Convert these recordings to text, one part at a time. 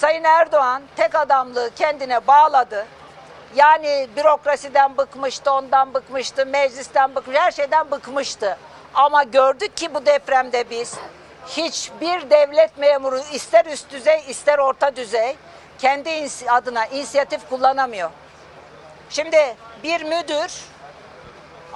Sayın Erdoğan tek adamlığı kendine bağladı. Yani bürokrasiden bıkmıştı, ondan bıkmıştı, meclisten bıkmıştı, her şeyden bıkmıştı. Ama gördük ki bu depremde biz hiçbir devlet memuru ister üst düzey ister orta düzey kendi adına inisiyatif kullanamıyor. Şimdi bir müdür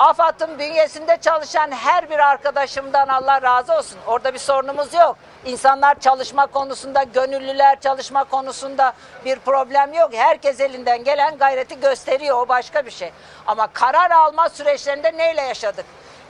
AFAD'ın bünyesinde çalışan her bir arkadaşımdan Allah razı olsun. Orada bir sorunumuz yok. İnsanlar çalışma konusunda, gönüllüler çalışma konusunda bir problem yok. Herkes elinden gelen gayreti gösteriyor. O başka bir şey. Ama karar alma süreçlerinde neyle yaşadık?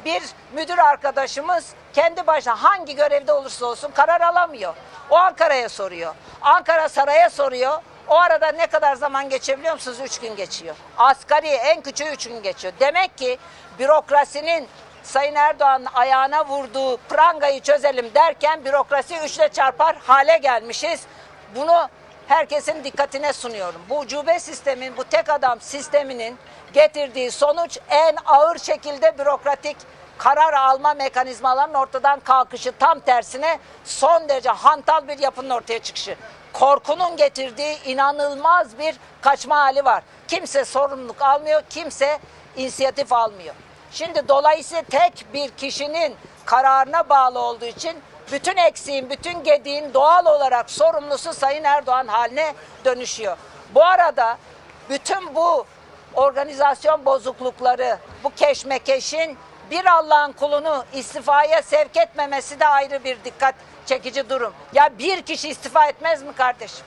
Bir müdür arkadaşımız kendi başına hangi görevde olursa olsun karar alamıyor. O Ankara'ya soruyor. Ankara Saray'a soruyor. O arada ne kadar zaman geçebiliyor musunuz? Üç gün geçiyor. Asgari en küçüğü üç gün geçiyor. Demek ki bürokrasinin Sayın Erdoğan'ın ayağına vurduğu prangayı çözelim derken bürokrasi üçle çarpar hale gelmişiz. Bunu herkesin dikkatine sunuyorum. Bu ucube sistemin, bu tek adam sisteminin getirdiği sonuç en ağır şekilde bürokratik karar alma mekanizmalarının ortadan kalkışı tam tersine son derece hantal bir yapının ortaya çıkışı. Korkunun getirdiği inanılmaz bir kaçma hali var. Kimse sorumluluk almıyor, kimse inisiyatif almıyor. Şimdi dolayısıyla tek bir kişinin kararına bağlı olduğu için bütün eksiğin, bütün gediğin doğal olarak sorumlusu Sayın Erdoğan haline dönüşüyor. Bu arada bütün bu organizasyon bozuklukları, bu keşmekeşin bir Allah'ın kulunu istifaya sevk etmemesi de ayrı bir dikkat çekici durum. Ya bir kişi istifa etmez mi kardeşim?